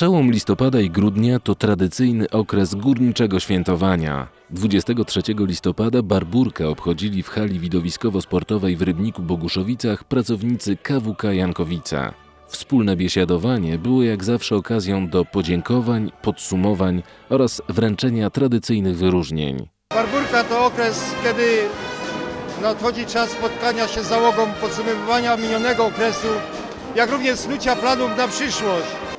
Przełom listopada i grudnia to tradycyjny okres górniczego świętowania. 23 listopada Barburkę obchodzili w hali widowiskowo-sportowej w Rybniku Boguszowicach pracownicy KWK Jankowice. Wspólne biesiadowanie było jak zawsze okazją do podziękowań, podsumowań oraz wręczenia tradycyjnych wyróżnień. Barburka to okres, kiedy nadchodzi czas spotkania się z załogą, podsumowywania minionego okresu, jak również snucia planów na przyszłość.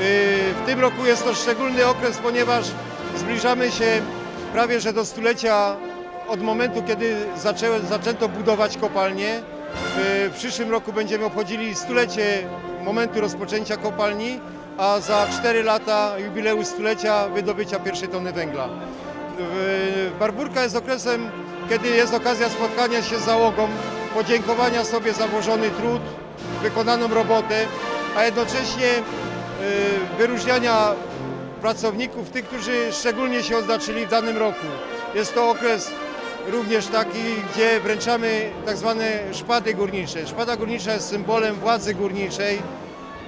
Yy, W tym roku jest to szczególny okres, ponieważ zbliżamy się prawie że do stulecia od momentu, kiedy zaczęły, zaczęto budować kopalnie. Yy, W przyszłym roku będziemy obchodzili stulecie momentu rozpoczęcia kopalni, a za 4 lata jubileusz stulecia wydobycia pierwszej tony węgla. Barburka jest okresem, kiedy jest okazja spotkania się z załogą, podziękowania sobie za włożony trud, wykonaną robotę, a jednocześnie y, wyróżniania pracowników, tych, którzy szczególnie się odznaczyli w danym roku. Jest to okres również taki, gdzie wręczamy tak zwane szpady górnicze. Szpada górnicza jest symbolem władzy górniczej,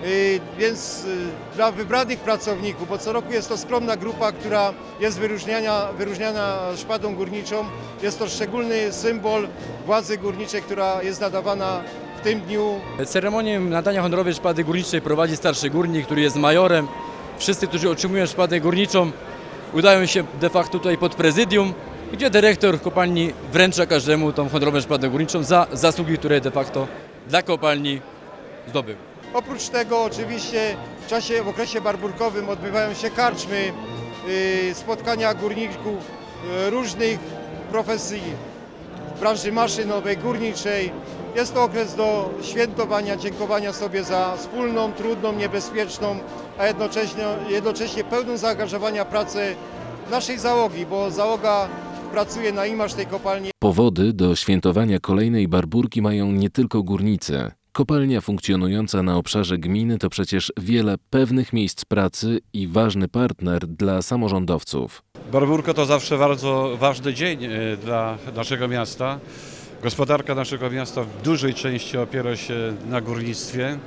Y, Więc y, dla wybranych pracowników, bo co roku jest to skromna grupa, która jest wyróżniana, wyróżniana szpadą górniczą, jest to szczególny symbol władzy górniczej, która jest nadawana w tym dniu Ceremonię nadania honorowej szpady górniczej prowadzi starszy górnik, który jest majorem. Wszyscy, którzy otrzymują szpadę górniczą, udają się de facto tutaj pod prezydium, gdzie dyrektor kopalni wręcza każdemu tą honorową szpadę górniczą za zasługi, które de facto dla kopalni zdobył. Oprócz tego oczywiście w czasie, w okresie barburkowym odbywają się karczmy, y, spotkania górników y, różnych profesji, branży maszynowej, górniczej. Jest to okres do świętowania, dziękowania sobie za wspólną, trudną, niebezpieczną, a jednocześnie, jednocześnie pełną zaangażowania pracę naszej załogi, bo załoga pracuje na imaż tej kopalni. Powody do świętowania kolejnej Barburki mają nie tylko górnicy. Kopalnia funkcjonująca na obszarze gminy to przecież wiele pewnych miejsc pracy i ważny partner dla samorządowców. Barburka to zawsze bardzo ważny dzień e, dla naszego miasta. Gospodarka naszego miasta w dużej części opiera się na górnictwie.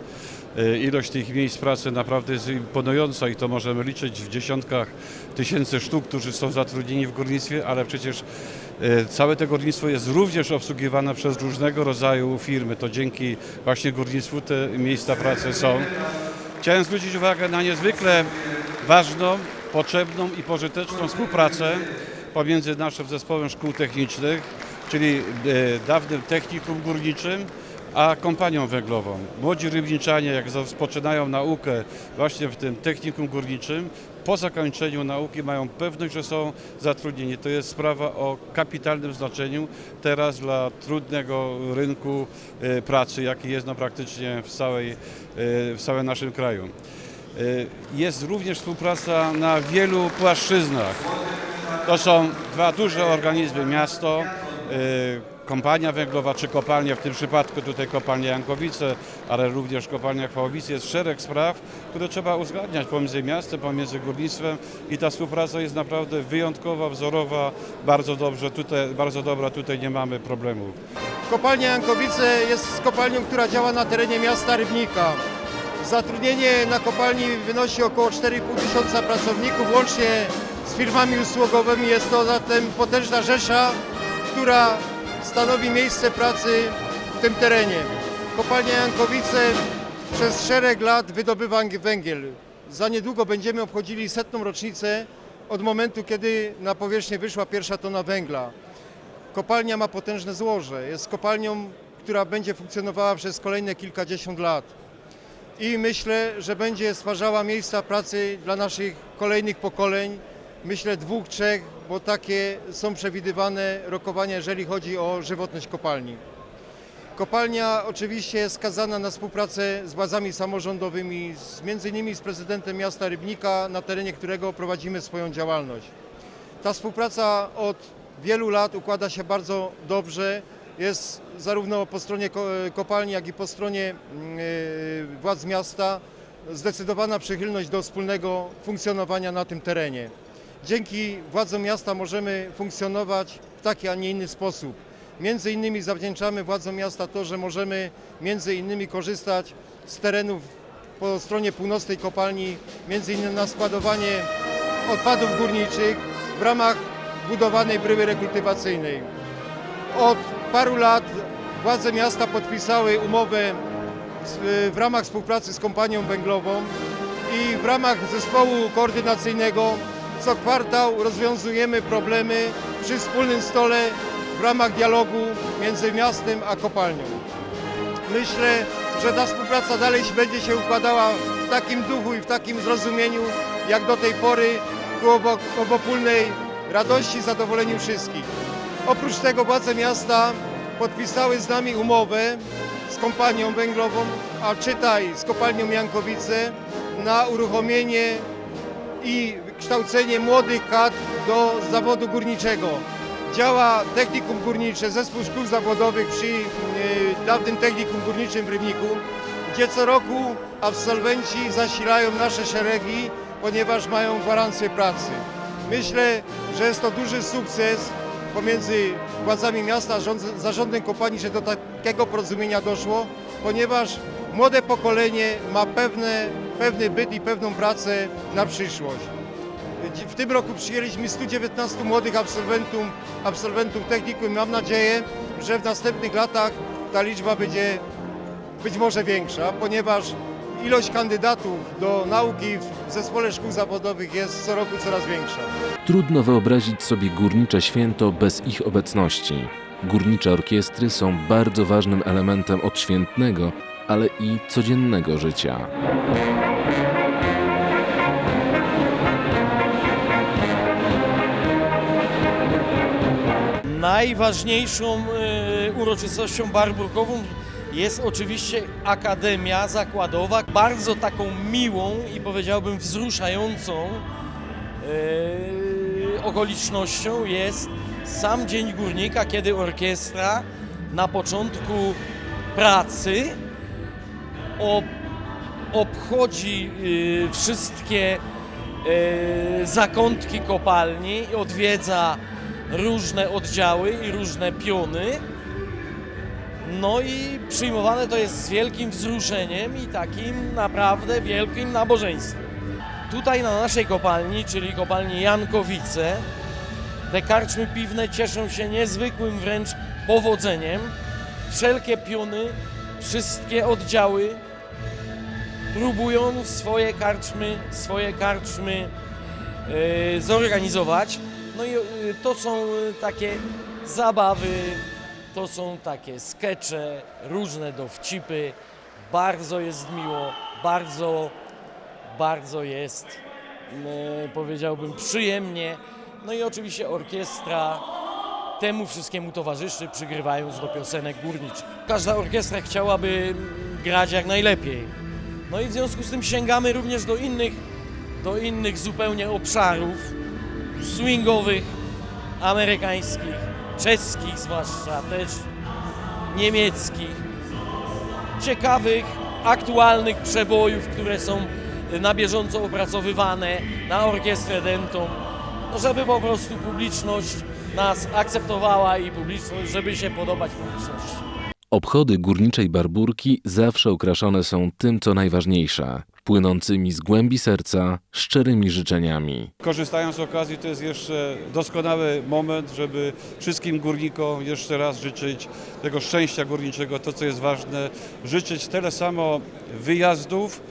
E, Ilość tych miejsc pracy naprawdę jest imponująca i to możemy liczyć w dziesiątkach tysięcy sztuk, którzy są zatrudnieni w górnictwie, ale przecież e, całe to górnictwo jest również obsługiwane przez różnego rodzaju firmy. To dzięki właśnie górnictwu te miejsca pracy są. Chciałem zwrócić uwagę na niezwykle ważną, potrzebną i pożyteczną współpracę pomiędzy naszym zespołem szkół technicznych, czyli e, dawnym technikum górniczym, a kompanią węglową. Młodzi rybniczanie, jak rozpoczynają naukę właśnie w tym technikum górniczym, po zakończeniu nauki mają pewność, że są zatrudnieni. To jest sprawa o kapitalnym znaczeniu teraz dla trudnego rynku e, pracy, jaki jest no praktycznie w, całej, e, w całym naszym kraju. Jest również współpraca na wielu płaszczyznach. To są dwa duże organizmy, miasto, kompania węglowa czy kopalnia, w tym przypadku tutaj kopalnia Jankowice, ale również kopalnia Chwałowice. Jest szereg spraw, które trzeba uzgadniać pomiędzy miastem, pomiędzy górnictwem i ta współpraca jest naprawdę wyjątkowa, wzorowa, bardzo dobrze, tutaj, bardzo dobra, tutaj nie mamy problemów. Kopalnia Jankowice jest kopalnią, która działa na terenie miasta Rybnika. Zatrudnienie na kopalni wynosi około 4,5 tysiąca pracowników, łącznie z firmami usługowymi. Jest to zatem potężna rzesza, która stanowi miejsce pracy w tym terenie. Kopalnia Jankowice przez szereg lat wydobywa węgiel. Za niedługo będziemy obchodzili setną rocznicę od momentu, kiedy na powierzchnię wyszła pierwsza tona węgla. Kopalnia ma potężne złoże. Jest kopalnią, która będzie funkcjonowała przez kolejne kilkadziesiąt lat. I myślę, że będzie stwarzała miejsca pracy dla naszych kolejnych pokoleń. Myślę dwóch, trzech, bo takie są przewidywane rokowania, jeżeli chodzi o żywotność kopalni. Kopalnia oczywiście jest skazana na współpracę z władzami samorządowymi, z, między innymi z prezydentem miasta Rybnika, na terenie którego prowadzimy swoją działalność. Ta współpraca od wielu lat układa się bardzo dobrze. Jest zarówno po stronie ko- kopalni, jak i po stronie mm, e, władz miasta zdecydowana przychylność do wspólnego funkcjonowania na tym terenie. Dzięki władzom miasta możemy funkcjonować w taki, a nie inny sposób. Między innymi zawdzięczamy władzom miasta to, że możemy między innymi korzystać z terenów po stronie północnej kopalni, między innymi na składowanie odpadów górniczych w ramach budowanej bryły rekultywacyjnej. Od paru lat władze miasta podpisały umowę w ramach współpracy z kompanią węglową i w ramach zespołu koordynacyjnego co kwartał rozwiązujemy problemy przy wspólnym stole w ramach dialogu między miastem a kopalnią. Myślę, że ta współpraca dalej będzie się układała w takim duchu i w takim zrozumieniu, jak do tej pory ku obo- obopólnej radości i zadowoleniu wszystkich. Oprócz tego władze miasta podpisały z nami umowę z kompanią węglową, a czytaj z kopalnią Jankowice na uruchomienie i kształcenie młodych kadr do zawodu górniczego. Działa technikum górnicze, zespół szkół zawodowych przy y, dawnym technikum górniczym w Rybniku, gdzie co roku absolwenci zasilają nasze szeregi, ponieważ mają gwarancję pracy. Myślę, że jest to duży sukces pomiędzy władzami miasta rząd- zarządem kopalni, że do takiego porozumienia doszło, ponieważ młode pokolenie ma pewne, pewny byt i pewną pracę na przyszłość. W tym roku przyjęliśmy 119 młodych absolwentów, absolwentów technikum i mam nadzieję, że w następnych latach ta liczba będzie być może większa, ponieważ ilość kandydatów do nauki w zespole szkół zawodowych jest co roku coraz większa. Trudno wyobrazić sobie górnicze święto bez ich obecności. Górnicze orkiestry są bardzo ważnym elementem odświętnego, ale i codziennego życia. Najważniejszą e, uroczystością barburkową jest oczywiście Akademia Zakładowa. Bardzo taką miłą i powiedziałbym wzruszającą e, okolicznością jest sam Dzień Górnika, kiedy orkiestra na początku pracy ob, obchodzi y, wszystkie zakątki kopalni i odwiedza różne oddziały i różne piony. No i przyjmowane to jest z wielkim wzruszeniem i takim naprawdę wielkim nabożeństwem. Tutaj na naszej kopalni, czyli kopalni Jankowice, te karczmy piwne cieszą się niezwykłym wręcz powodzeniem. Wszelkie piony, wszystkie oddziały próbują swoje karczmy, swoje karczmy e, zorganizować. No i e, to są e, takie zabawy, to są takie skecze, różne dowcipy. Bardzo jest miło, bardzo, bardzo jest, e, powiedziałbym, przyjemnie. No i oczywiście orkiestra temu wszystkiemu towarzyszy, przygrywając do piosenek górniczych. Każda orkiestra chciałaby mm, grać jak najlepiej. No i w związku z tym sięgamy również do innych, do innych zupełnie obszarów swingowych, amerykańskich, czeskich zwłaszcza też, niemieckich, ciekawych, aktualnych przebojów, które są na bieżąco opracowywane na orkiestrę dentą, żeby po prostu publiczność nas akceptowała i publiczność, żeby się podobać publiczności. Obchody górniczej barburki zawsze okraszone są tym, co najważniejsze płynącymi z głębi serca, szczerymi życzeniami. Korzystając z okazji, to jest jeszcze doskonały moment, żeby wszystkim górnikom jeszcze raz życzyć tego szczęścia górniczego, to co jest ważne, życzyć tyle samo wyjazdów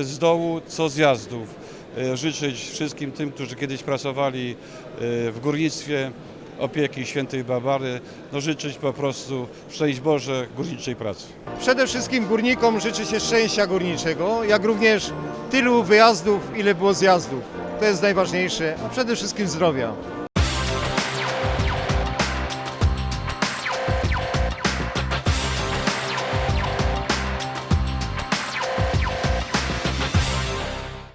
y, z dołu, co zjazdów. Y, Życzyć wszystkim tym, którzy kiedyś pracowali y, w górnictwie, opieki świętej Barbary, no życzyć po prostu szczęść Boże górniczej pracy. Przede wszystkim górnikom życzy się szczęścia górniczego, jak również tylu wyjazdów, ile było zjazdów. To jest najważniejsze, a przede wszystkim zdrowia.